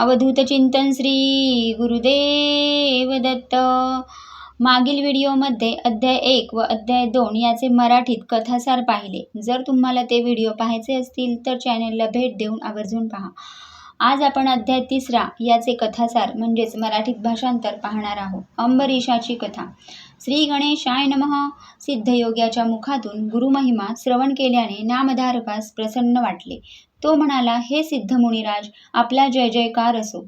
अवधूत चिंतन श्री गुरुदेव दत्त मागील व्हिडिओमध्ये अध्याय एक व अध्याय दोन याचे मराठीत कथासार पाहिले. जर तुम्हाला ते व्हिडिओ पाहायचे असतील तर चॅनलला भेट देऊन आवर्जून पहा. आज आपण अध्याय तिसरा याचे कथासार म्हणजेच मराठीत भाषांतर पाहणार आहोत. अंबरीशाची कथा. श्री गणेशाय नमः. सिद्धयोग्याच्या मुखातून गुरुमहिमा श्रवण केल्याने नामधारकास प्रसन्न वाटले. तो म्हणाला हे सिद्ध मुनिराज आपला जय जयकार असो.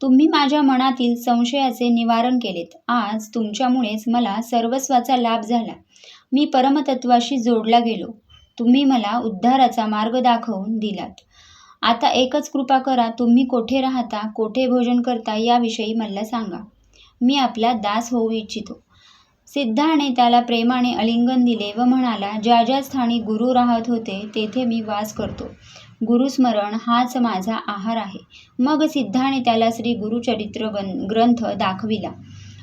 तुम्ही माझ्या मनातील संशयाचे निवारण केलेत. आज तुमच्यामुळेच मला सर्वस्वाचा लाभ झाला. मी परमतत्वाशी जोडला गेलो. तुम्ही मला उद्धाराचा मार्ग दाखवून दिलात. आता एकच कृपा करा तुम्ही कोठे राहता कोठे भोजन करता याविषयी मला सांगा. मी आपला दास होऊ इच्छितो. सिद्धाने त्याला प्रेमाने अलिंगन दिले व म्हणाला ज्या ज्या स्थानी गुरु राहत होते तेथे मी वास करतो. गुरुस्मरण हाच माझा आहार आहे. मग सिद्धाने त्याला श्री गुरुचरित्र ग्रंथ दाखविला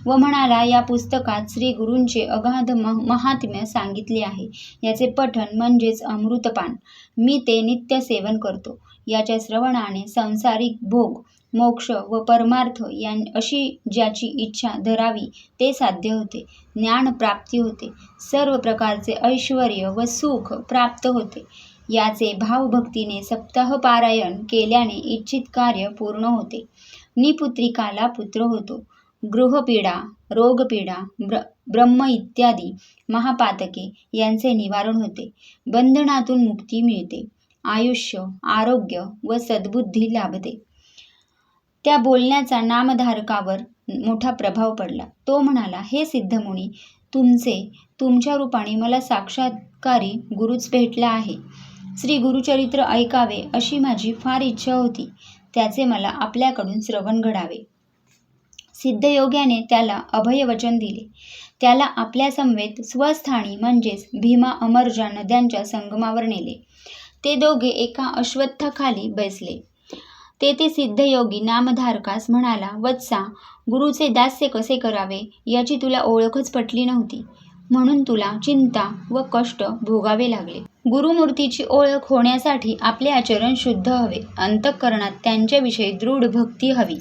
व म्हणाला या पुस्तकात श्री गुरूंचे अगाध महात्म्य सांगितले आहे. याचे पठण म्हणजेच अमृतपान. मी ते नित्य सेवन करतो. याच्या श्रवणाने संसारिक भोग मोक्ष व परमार्थ यां अशी ज्याची इच्छा धरावी ते साध्य होते. ज्ञान प्राप्ती होते. सर्व प्रकारचे ऐश्वर व सुख प्राप्त होते. याचे भावभक्तीने सप्ताहपारायण केल्याने इच्छित कार्य पूर्ण होते. निपुत्रिकाला पुत्र होतो. गृहपीडा रोगपीडा ब्र ब्रह्म इत्यादी महापातके यांचे निवारण होते. बंधनातून मुक्ती मिळते. आयुष्य आरोग्य व सद्बुद्धी लाभते. त्या बोलण्याचा नामधारकावर मोठा प्रभाव पडला. तो म्हणाला हे सिद्धमुनी तुमचे तुमच्या रूपाने मला साक्षात्कारी गुरुच भेटला आहे. श्री गुरुचरित्र ऐकावे अशी माझी फार इच्छा होती. त्याचे मला आपल्याकडून श्रवण घडावे. सिद्धयोग्याने त्याला अभयवचन दिले. त्याला आपल्या समवेत स्वस्थानी म्हणजेच भीमा अमरजा नद्यांच्या संगमावर नेले. ते दोघे एका अश्वत्थाखाली बसले. तेथे सिद्धयोगी नामधारकास म्हणाला वत्सा गुरुचे दास्य कसे करावे? याची तुला ओळखच पटली नव्हती. म्हणून तुला चिंता व कष्ट भोगावे लागले. गुरुमूर्तीची ओळख होण्यासाठी आपले आचरण शुद्ध हवे. अंतःकरणात त्यांच्याविषयी दृढ भक्ती हवी.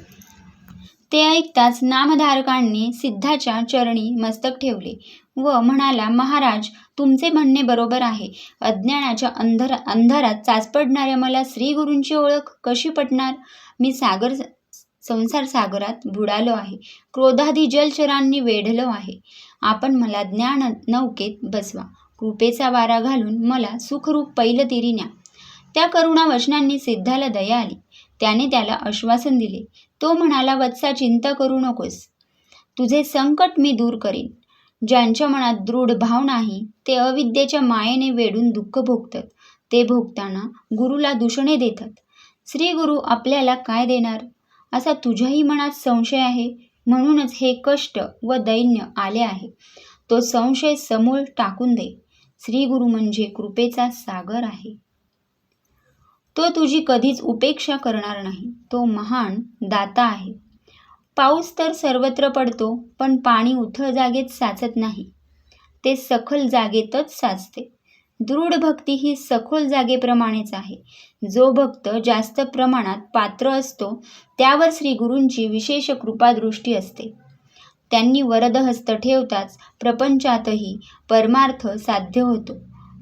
ते ऐकताच नामधारकांनी सिद्धाच्या चरणी मस्तक ठेवले व म्हणाला महाराज तुमचे म्हणणे बरोबर आहे. अज्ञानाच्या अंधर अंधारात चाचपडणाऱ्या मला श्रीगुरूंची ओळख कशी पटणार? मी सागर संसार सागरात बुडालो आहे. क्रोधादी जलचरांनी वेढलो आहे. आपण मला ज्ञान नौकेत बसवा. कृपेचा वारा घालून मला सुखरूप पैलतीरी न्या. त्या करुणा वचनांनी सिद्धाला दया आली. त्याने त्याला आश्वासन दिले. तो म्हणाला वत्सा चिंता करू नकोस. तुझे संकट मी दूर करीन. ज्यांच्या मनात दृढ भाव नाही ते अविद्येच्या मायेने वेढून दुःख भोगतात. ते भोगताना गुरुला दूषणे देतात. श्री गुरु आपल्याला काय देणार? असा तुझ्याही मनात संशय आहे? म्हणूनच हे कष्ट व दैन्य आले आहे. तो संशय समूळ टाकून दे. श्री गुरु म्हणजे कृपेचा सागर आहे. तो तुझी कधीच उपेक्षा करणार नाही. तो महान दाता आहे. पाऊस तर सर्वत्र पडतो पण पाणी उथळ जागेत साचत नाही. ते सखल जागेतच साचते. दृढ भक्ती ही सखोल जागेप्रमाणेच आहे. जो भक्त जास्त प्रमाणात पात्र असतो त्यावर श्री गुरूंची विशेष कृपादृष्टी असते. त्यांनी वरदहस्त ठेवताच प्रपंचातही परमार्थ साध्य होतो.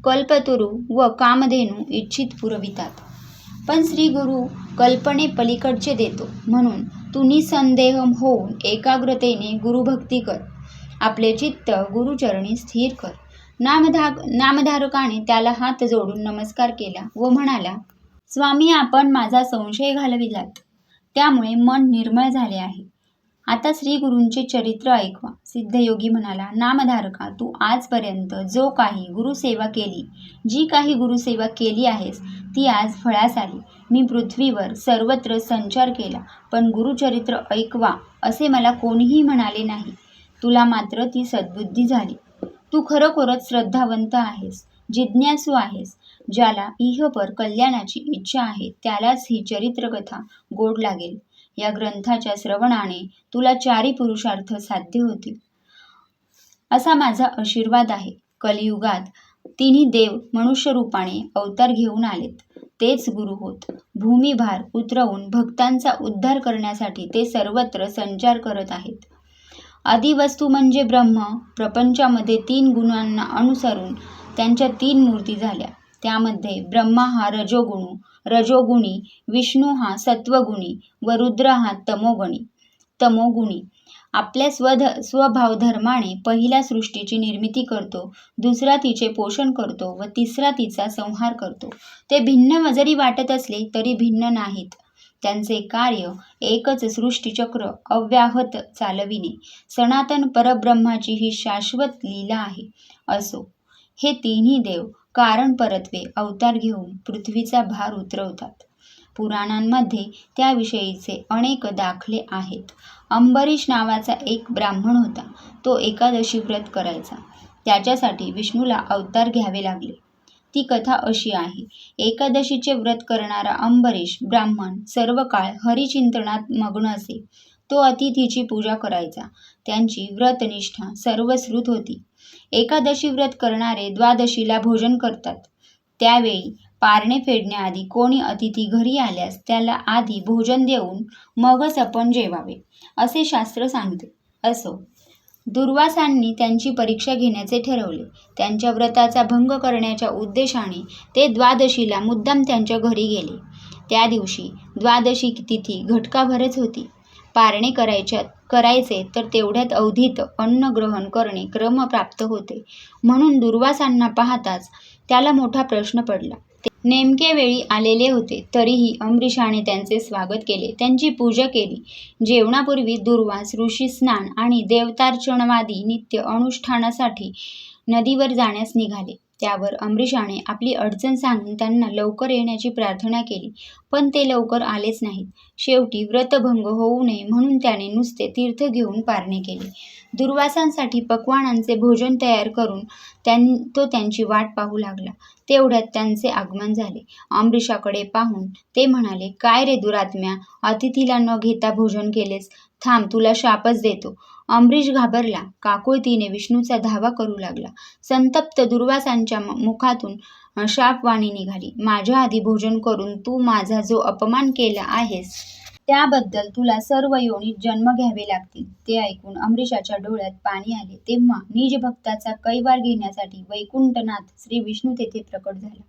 कल्पतरू व कामधेनू इच्छित पुरवितात. पण श्री गुरु कल्पने पलीकडचे देतो. म्हणून तू निसंदेह होऊन एकाग्रतेने गुरुभक्ती कर. आपले चित्त गुरुचरणी स्थिर कर. नामधाग नामधारकाने त्याला हात जोडून नमस्कार केला व म्हणाला स्वामी आपण माझा संशय घालविलात. त्यामुळे मन निर्मळ झाले आहे. आता श्री गुरूंचे चरित्र ऐकवा. सिद्धयोगी म्हणाला नामधारका तू आजपर्यंत जो काही गुरुसेवा केली जी काही गुरुसेवा केली आहेस ती आज फळास आली. मी पृथ्वीवर सर्वत्र संचार केला पण गुरुचरित्र ऐकवा असे मला कोणीही म्हणाले नाही. तुला मात्र ती सद्बुद्धी झाली. तू खरोखरच श्रद्धावंत आहेस जिज्ञासू आहेस. ज्याला इहपर कल्याणाची इच्छा आहे त्यालाच ही चरित्रकथा गोड लागेल. या ग्रंथाच्या श्रवणाने तुला चारी पुरुषार्थ साध्य होतील. असा माझा आशीर्वाद आहे. कलियुगात तिन्ही देव मनुष्य रूपाने अवतार घेऊन आलेत. तेच गुरु होत. भूमिभार उतरवून भक्तांचा उद्धार करण्यासाठी ते सर्वत्र संचार करत आहेत. आदिवस्तू म्हणजे ब्रह्म. प्रपंचामध्ये तीन गुणांना अनुसरून त्यांच्या तीन मूर्ती झाल्या. त्यामध्ये ब्रह्मा हा रजोगुणू रजोगुणी विष्णू हा सत्वगुणी व रुद्र हा तमोगुणी. तमोगुणी. आपल्या स्वध स्वभावधर्माने पहिल्या सृष्टीची निर्मिती करतो दुसरा तिचे पोषण करतो व तिसरा तिचा संहार करतो. ते भिन्न जरी वाटत असले तरी भिन्न नाहीत. त्यांचे कार्य एकच सृष्टीचक्र अव्याहत चालविणे. सनातन परब्रह्माची ही शाश्वत लीला आहे. असो. हे तिन्ही देव कारण परत्वे अवतार घेऊन पृथ्वीचा भार उतरवतात. पुराणांमध्ये त्याविषयीचे अनेक दाखले आहेत. अंबरीश नावाचा एक ब्राह्मण होता. तो एकादशी व्रत करायचा. त्याच्यासाठी विष्णूला अवतार घ्यावे लागले. ती कथा अशी आहे. एकादशीचे व्रत करणारा अंबरीश ब्राह्मण सर्व काळ हरिचिंतनात मग्न असे. तो अतिथीची पूजा करायचा. त्यांची व्रतनिष्ठा सर्वश्रुत होती. एकादशी व्रत करणारे द्वादशीला भोजन करतात. त्यावेळी पारणे फेडण्याआधी कोणी अतिथी घरी आल्यास त्याला आधी भोजन देऊन मगच आपण जेवावे असे शास्त्र सांगते. असो दुर्वासांनी त्यांची परीक्षा घेण्याचे ठरवले. त्यांच्या व्रताचा भंग करण्याच्या उद्देशाने ते द्वादशीला मुद्दाम त्यांच्या घरी गेले. त्या दिवशी द्वादशी तिथी घटकाभरच होती. पारणे करायच्या करायचे तर तेवढ्यात अवधीत अन्न ग्रहण करणे क्रम प्राप्त होते. म्हणून दुर्वासांना पाहताच त्याला मोठा प्रश्न पडला. ते नेमके वेळी आलेले होते तरीही अमरीशाने त्यांचे स्वागत केले. त्यांची पूजा केली. जेवणापूर्वी दुर्वास ऋषी स्नान आणि देवतार्चनवादी नित्य अनुष्ठानासाठी नदीवर जाण्यास निघाले. त्यावर अमरीशाने आपली अडचण सांगून त्यांना लवकर येण्याची प्रार्थना केली. पण ते लवकर आलेच नाहीत. शेवटी व्रतभंग होऊ नये म्हणून त्याने नुसते तीर्थ घेऊन पारणे केले. दुर्वासांसाठी पक्वानांचे भोजन तयार करून त्यां तो त्यांची वाट पाहू लागला. तेवढ्यात त्यांचे आगमन झाले. अमरीशाकडे पाहून ते म्हणाले काय रे दुरात्म्या? अतिथीला न घेता भोजन केलेस. थांब तुला शापच देतो. अमरीश घाबरला. काकुळतीने विष्णूचा धावा करू लागला. संतप्त दुर्वासांच्या मुखातून शापवाणी निघाली. माझ्या आधी भोजन करून तू माझा जो अपमान केला आहेस त्याबद्दल तुला सर्व योनीत जन्म घ्यावे लागतील. ते ऐकून अमरीशाच्या डोळ्यात पाणी आले. तेव्हा निज भक्ताचा कैवार घेण्यासाठी वैकुंठनाथ श्री विष्णू तेथे प्रकट झाला.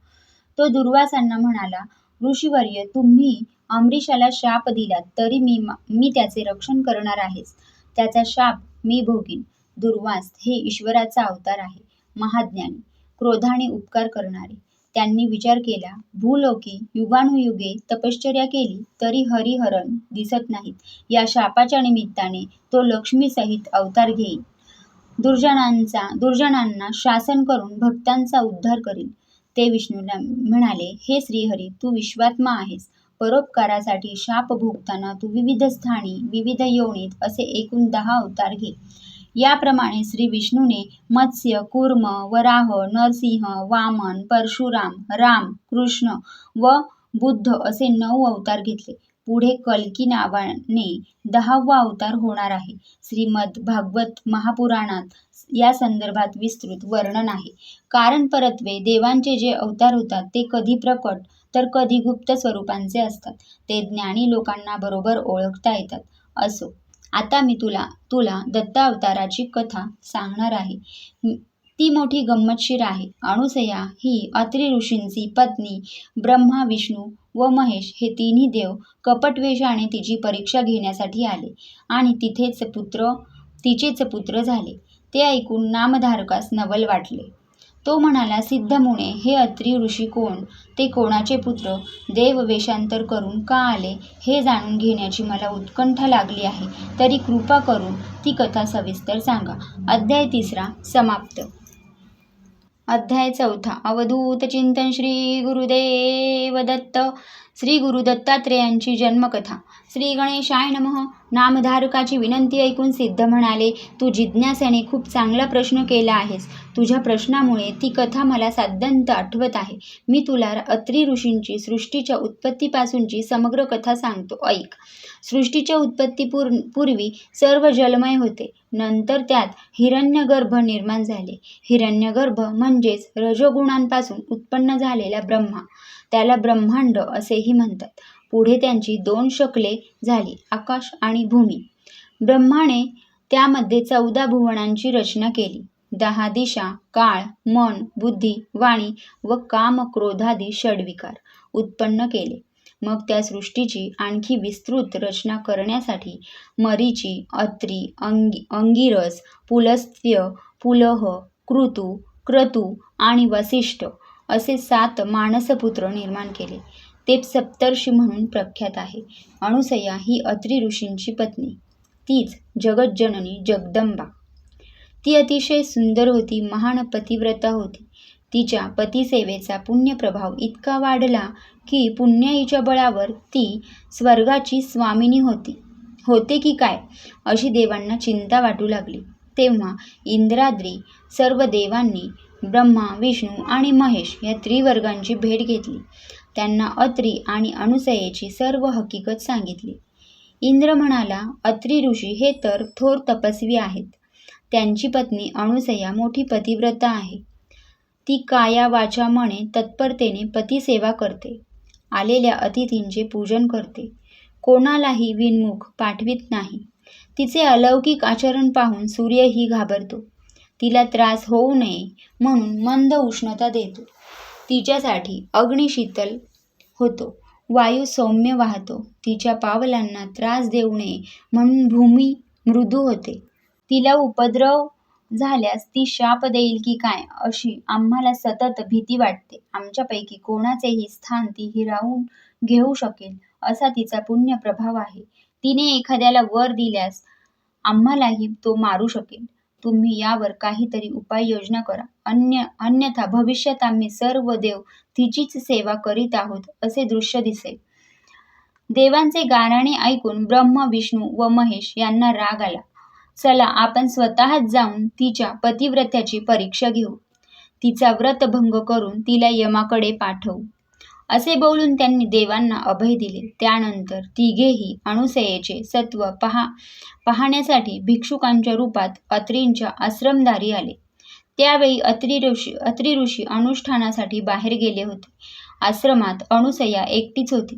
तो दुर्वासांना म्हणाला ऋषीवर्य तुम्ही अमरीशाला शाप दिलात तरी मी मी त्याचे रक्षण करणार आहेच त्याचा शाप मी भोगीन. दुर्वास हे ईश्वराचा अवतार आहे महाज्ञानी. क्रोधाने उपकार करणारे. त्यांनी विचार केला भूलोकी युगानुयुगे तपश्चर्या केली तरी हरिहरण दिसत नाहीत. या शापाच्या निमित्ताने तो लक्ष्मीसहित अवतार घेईल दुर्जनांचा दुर्जनांना शासन करून भक्तांचा उद्धार करील ते विष्णूला म्हणाले हे श्रीहरी तू विश्वात्मा आहेस. परोपकारासाठी शाप भोगताना तू विविध स्थानी विविध योनीत असे एकूण दहा अवतार घे. याप्रमाणे श्री विष्णूने मत्स्य कूर्म वराह नरसिंह वामन परशुराम राम कृष्ण व बुद्ध असे नऊ अवतार घेतले. पुढे कल्की नावाने दहावा अवतार होणार आहे. श्रीमद भागवत महापुराणात या संदर्भात विस्तृत वर्णन आहे. कारण परत्वे देवांचे जे अवतार होतात ते कधी प्रकट तर कधी गुप्त स्वरूपांचे असतात. ते ज्ञानी लोकांना बरोबर ओळखता येतात. असो आता मी तुला तुला दत्तावताराची कथा सांगणार आहे. ती मोठी गंमतशीर आहे. अणुसया ही अत्रि ऋषींची पत्नी ब्रह्मा विष्णू व महेश हे तिन्ही देव कपटवेषाने तिची परीक्षा घेण्यासाठी आले आणि तिथेच पुत्र तिचेच पुत्र झाले. ते ऐकून नामधारकास नवल वाटले. तो म्हणाला सिद्धमुने हे अत्री ऋषी कोण? ते कोणाचे पुत्र? देव वेषांतर करून का आले? हे जाणून घेण्याची मला उत्कंठा लागली आहे. तरी कृपा करून ती कथा सविस्तर सांगा. अध्याय तिसरा समाप्त. अध्याय चौथा. अवधूत चिंतन श्री गुरुदेव दत्त. श्री गुरु दत्तात्रेयांची जन्मकथा. श्री गणेशाय नमः. नामधारकाची विनंती ऐकून सिद्ध म्हणाले तू जिज्ञासेने खूप चांगला प्रश्न केला आहेस. तुझ्या प्रश्नामुळे ती कथा मला साद्यंत आठवत आहे. मी तुला अत्री ऋषींची सृष्टीच्या उत्पत्तीपासूनची समग्र कथा सांगतो. ऐक. सृष्टीच्या उत्पत्तीपूर पूर्वी सर्व जलमय होते. नंतर त्यात हिरण्यगर्भ निर्माण झाले. हिरण्यगर्भ म्हणजेच रजोगुणांपासून उत्पन्न झालेला ब्रह्मा. त्याला ब्रह्मांड असेही म्हणतात. पुढे त्यांची दोन शकले झाली आकाश आणि भूमी. ब्रह्माने त्यामध्ये चौदा भुवनांची रचना केली. दहा दिशा काळ मन बुद्धी वाणी व काम क्रोधादी षडविकार उत्पन्न केले. मग त्या सृष्टीची आणखी विस्तृत रचना करण्यासाठी मरीची अत्री अंगी अंगिरस पुलस्त्य पुलह कृतू क्रतू आणि वसिष्ठ असे सात मानसपुत्र निर्माण केले. ते सप्तर्षी म्हणून प्रख्यात आहे. अणुसया ही अत्री ऋषींची पत्नी. तीच जगज्जननी जगदंबा. ती अतिशय सुंदर होती महान पतिव्रता होती. तिच्या पतिसेवेचा पुण्यप्रभाव इतका वाढला की पुण्याईच्या बळावर ती स्वर्गाची स्वामिनी होती. होते की काय? अशी देवांना चिंता वाटू लागली. तेव्हा इंद्राद्री सर्व देवांनी ब्रह्मा विष्णू आणि महेश या त्रिवर्गांची भेट घेतली. त्यांना अत्री आणि अनुसयेची सर्व हकीकत सांगितली. इंद्र म्हणाला अत्री ऋषी हे तर थोर तपस्वी आहेत. त्यांची पत्नी अनुसया मोठी पतिव्रता आहे. ती काया वाचा मने तत्परतेने पतिसेवा करते. आलेल्या अतिथींचे पूजन करते. कोणालाही विनमुख पाठवित नाही. तिचे अलौकिक आचरण पाहून सूर्यही घाबरतो. तिला त्रास होऊ नये म्हणून मंद उष्णता देतो. तिच्यासाठी अग्निशीतल होतो. वायू सौम्य वाहतो. तिच्या पावलांना त्रास देऊ नये म्हणून भूमी मृदू होते. तिला उपद्रव झाल्यास ती शाप देईल की काय? अशी आम्हाला सतत भीती वाटते. आमच्यापैकी कोणाचेही स्थान ती हिरावून घेऊ शकेल असा तिचा पुण्य प्रभाव आहे. तिने एखाद्याला वर दिल्यास आम्हालाही तो मारू शकेल. तुम्ही यावर काहीतरी उपाययोजना करा. अन्य अन्यथा भविष्यात आम्ही सर्व देव तिचीच सेवा करीत आहोत असे दृश्य दिसेल. देवांचे गाराणे ऐकून ब्रह्म विष्णू व महेश यांना राग आला. चला आपण स्वतःच जाऊन तिच्या पतिव्रत्याची परीक्षा घेऊ. तिचा व्रतभंग करून तिला यमाकडे पाठवू. असे बोलून त्यांनी देवांना अभय दिले. त्यानंतर तिघेही अणुसयेचे सत्व पहा पाहण्यासाठी भिक्षुकांच्या रूपात अत्रींच्या आश्रमदारी आले. त्यावेळी अत्री ऋषी अत्री ऋषी अनुष्ठानासाठी बाहेर गेले होते. आश्रमात अणुसया एकटीच होती.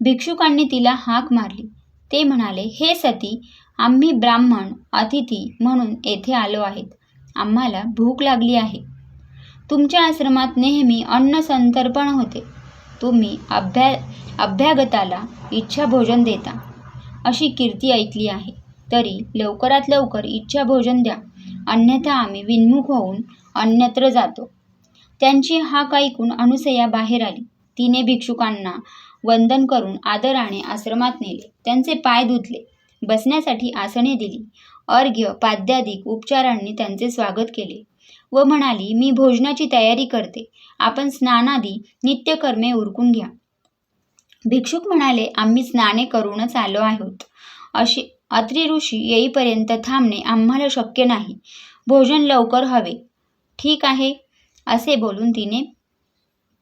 भिक्षुकांनी तिला हाक मारली. ते म्हणाले हे सती आम्ही ब्राह्मण अतिथी म्हणून येथे आलो आहेत. आम्हाला भूक लागली आहे. तुमच्या आश्रमात नेहमी अन्न संतर्पण होते. तुम्ही अभ्या अभ्यागताला इच्छा भोजन देता. अशी कीर्ती ऐकली आहे. तरी लवकरात लवकर इच्छा भोजन द्या. अन्यथा आम्ही विन्मुख होऊन अन्यत्र जातो. त्यांची हाक ऐकून अनुसया बाहेर आली. तिने भिक्षुकांना वंदन करून आदराने आश्रमात नेले. त्यांचे पाय धुतले. बसण्यासाठी आसने दिली. अर्घ्य पाद्यादिक उपचारांनी त्यांचे स्वागत केले. व म्हणाली मी भोजनाची तयारी करते. आपण स्नानादी नित्यकर्मे उरकून घ्या. भिक्षुक म्हणाले आम्ही स्नाने करूनच आलो आहोत. अशी अत्री ऋषी येईपर्यंत थांबणे आम्हाला शक्य नाही. भोजन लवकर हवे. ठीक आहे असे बोलून तिने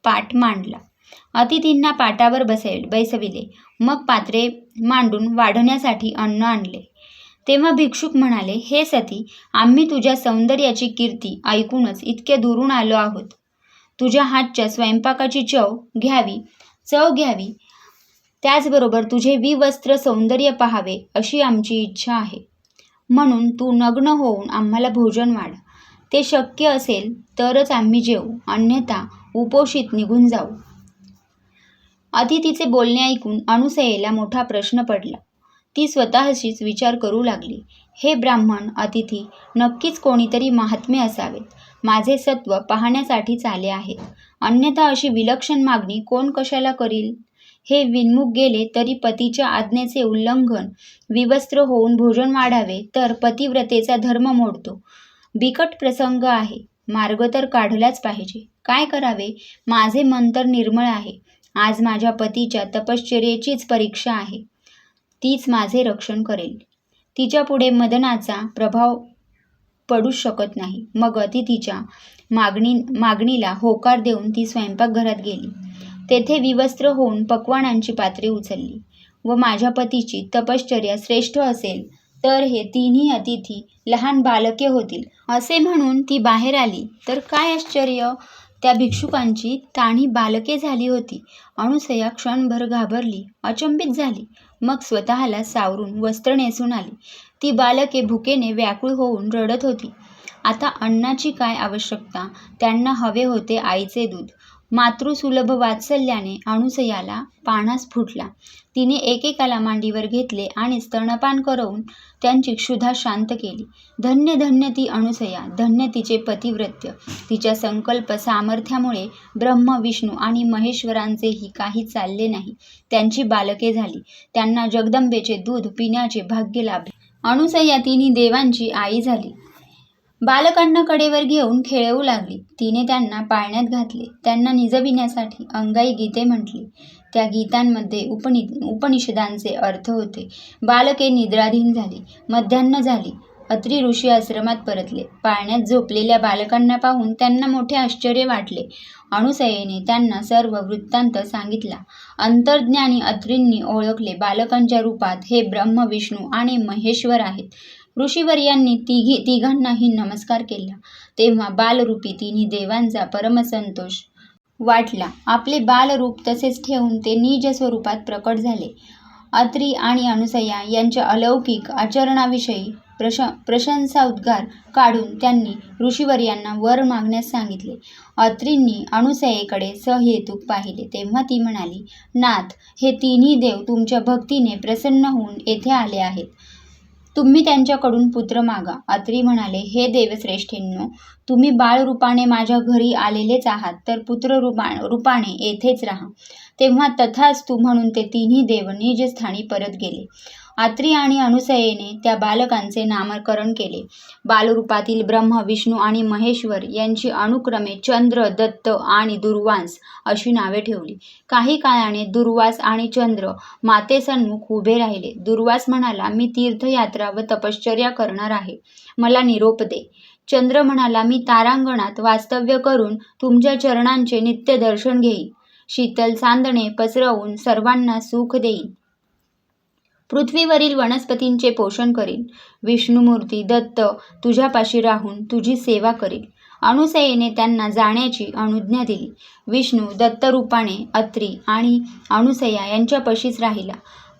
पाठ मांडला. अतिथींना पाटावर बसेल बैसविले. मग पात्रे मांडून वाढण्यासाठी अन्न आणले. तेव्हा भिक्षुक म्हणाले हे सती आम्ही तुझ्या सौंदर्याची कीर्ती ऐकूनच इतक्या दुरून आलो आहोत. तुझ्या हातच्या स्वयंपाकाची चव घ्यावी चव घ्यावी. त्याचबरोबर तुझे विवस्त्र सौंदर्य पहावे अशी आमची इच्छा आहे. म्हणून तू नग्न होऊन आम्हाला भोजन वाढ. ते शक्य असेल तरच आम्ही जेवू अन्यथा उपोषित निघून जाऊ. अतिथीचे बोलणे ऐकून अनुसयेला मोठा प्रश्न पडला. ती स्वतःशीच विचार करू लागली. हे ब्राह्मण अतिथी नक्कीच कोणीतरी महात्मे असावेत. माझे सत्व पाहण्यासाठीच आले आहेत. अन्यथा अशी विलक्षण मागणी कोण कशाला करील? हे विनमुख गेले तरी पतीच्या आज्ञेचे उल्लंघन विवस्त्र होऊन भोजन वाढावे तर पतिव्रतेचा धर्म मोडतो. बिकट प्रसंग आहे. मार्ग तर काढलाच पाहिजे. काय करावे? माझे मन तर निर्मळ आहे. आज माझ्या पतीच्या तपश्चर्येचीच परीक्षा आहे. तीच माझे रक्षण करेल. तिच्या पुढे मदनाचा प्रभाव पडूच शकत नाही. मग अतिथीच्या मागणी मागणीला होकार देऊन ती स्वयंपाकघरात गेली. तेथे विवस्त्र होऊन पक्वानांची पात्रे उचलली व माझ्या पतीची तपश्चर्या श्रेष्ठ असेल तर हे तिन्ही अतिथी लहान बालके होतील. असे म्हणून ती बाहेर आली. तर काय आश्चर्य? त्या भिक्षुकांची ताणी बालके झाली होती. अणुसया क्षणभर घाबरली अचंबित झाली. मग स्वतःला सावरून वस्त्र नेसून आली. ती बालके भुकेने व्याकुळ होऊन रडत होती. आता अन्नाची काय आवश्यकता? त्यांना हवे होते आईचे दूध. मातृसुलभ वात्सल्याने अणुसयाला पाणास फुटला. तिने एकेकाला मांडीवर घेतले आणि स्तनपान करवून त्यांची क्षुधा शांत केली. धन्य धन्य ती अणुसया धन्य तिचे पतिव्रत्य. तिच्या संकल्प सामर्थ्यामुळे ब्रह्म विष्णू आणि महेश्वरांचेही काही चालले नाही. त्यांची बालके झाली. त्यांना जगदंबेचे दूध पिण्याचे भाग्य लाभले. अणुसया तिन्ही देवांची आई झाली. बालकांना कडेवर घेऊन खेळवू लागली. तिने त्यांना पाळण्यात घातले. त्यांना निजविण्यासाठी अंगाई गीते म्हटली. त्या गीतांमध्ये उपनि उपनिषदांचे अर्थ होते. बालके निद्राधीन झाली. मध्यान्न झाली. अत्री ऋषी आश्रमात परतले. पाळण्यात झोपलेल्या बालकांना पाहून त्यांना मोठे आश्चर्य वाटले. अणुसयेने त्यांना सर्व वृत्तांत सांगितला. अंतर्ज्ञानी अत्रींनी ओळखले बालकांच्या रूपात हे ब्रह्म विष्णू आणि महेश्वर आहेत. ऋषीवर्यांनी तिघी तिघांनाही नमस्कार केला. तेव्हा बालरूपी तिन्ही देवांचा परमसंतोष वाटला. आपले बालरूप तसेच ठेवून ते निज स्वरूपात प्रकट झाले. अत्री आणि अनुसया यांच्या अलौकिक आचरणाविषयी प्रश प्रशंसा उद्गार काढून त्यांनी ऋषीवर्यांना वर मागण्यास सांगितले. अत्रींनी अनुसयेकडे सहेतुक पाहिले. तेव्हा ती म्हणाली नाथ हे तिन्ही देव तुमच्या भक्तीने प्रसन्न होऊन येथे आले आहेत. तुम्ही त्यांच्याकडून पुत्र मागा. अत्री म्हणाले हे देवश्रेष्ठींनो तुम्ही बाळरूपाने माझ्या घरी आलेलेच आहात तर पुत्र रूपा रूपाने येथेच राहा. तेव्हा तथास्तु म्हणून ते तिन्ही देव निजस्थानी परत गेले. आत्री आणि अनुसयेने त्या बालकांचे नामकरण केले. बालरूपातील ब्रह्म विष्णू आणि महेश्वर यांची अनुक्रमे चंद्र दत्त आणि दुर्वांस अशी नावे ठेवली. काही काळाने दुर्वास आणि चंद्र मातेसन्मुख उभे राहिले. दुर्वास म्हणाला मी तीर्थयात्रा व तपश्चर्या करणार आहे. मला निरोप दे. चंद्र म्हणाला मी तारांगणात वास्तव्य करून तुमच्या चरणांचे नित्य दर्शन घेईन. शीतल चांदणे पसरवून सर्वांना सुख देईन. पृथ्वीवरील वनस्पतींचे पोषण करीन. विष्णुमूर्ती दत्त तुझ्यापाशी राहून तुझी सेवा करील अणुसेयेने त्यांना जाण्याची अनुज्ञा दिली. विष्णू दत्तरूपाने अत्री आणि अणुसया यांच्यापाशीच राहिला.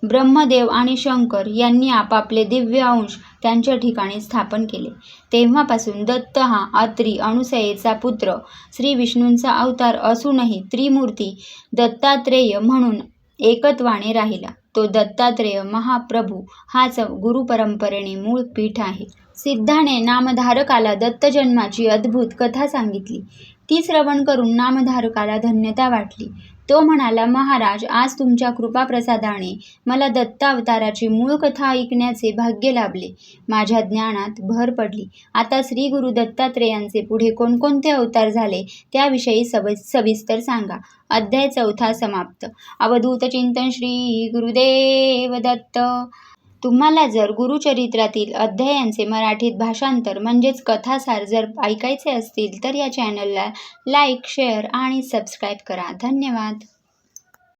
ब्रह्मदेव आणि शंकर यांनी आपापले दिव्य अंश त्यांच्या ठिकाणी स्थापन केले. तेव्हापासून दत्त हा अत्री अणुसयेचा पुत्र. श्री विष्णूंचा अवतार असूनही त्रिमूर्ती दत्तात्रेय म्हणून एकत्वाने राहिला. तो दत्तात्रेय महाप्रभू हाच गुरुपरंपरेने मूळ पीठ आहे. सिद्धाने नामधारकाला दत्तजन्माची अद्भुत कथा सांगितली. ती श्रवण करून नामधारकाला धन्यता वाटली. तो म्हणाला महाराज आज तुमच्या कृपाप्रसादाने मला दत्तावताराची मूळ कथा ऐकण्याचे भाग्य लाभले. माझ्या ज्ञानात भर पडली. आता श्री गुरु दत्तात्रेयांचे पुढे कोणकोणते अवतार झाले त्याविषयी सव सविस्तर सांगा. अध्याय चौथा समाप्त. अवधूत चिंतन श्री गुरुदेव दत्त. तुम्हाला जर गुरुचरित्रातील अध्यायांचे मराठीत भाषांतर म्हणजेच कथासार जर ऐकायचे असतील तर या चॅनलला लाईक शेअर आणि सबस्क्राईब करा. धन्यवाद.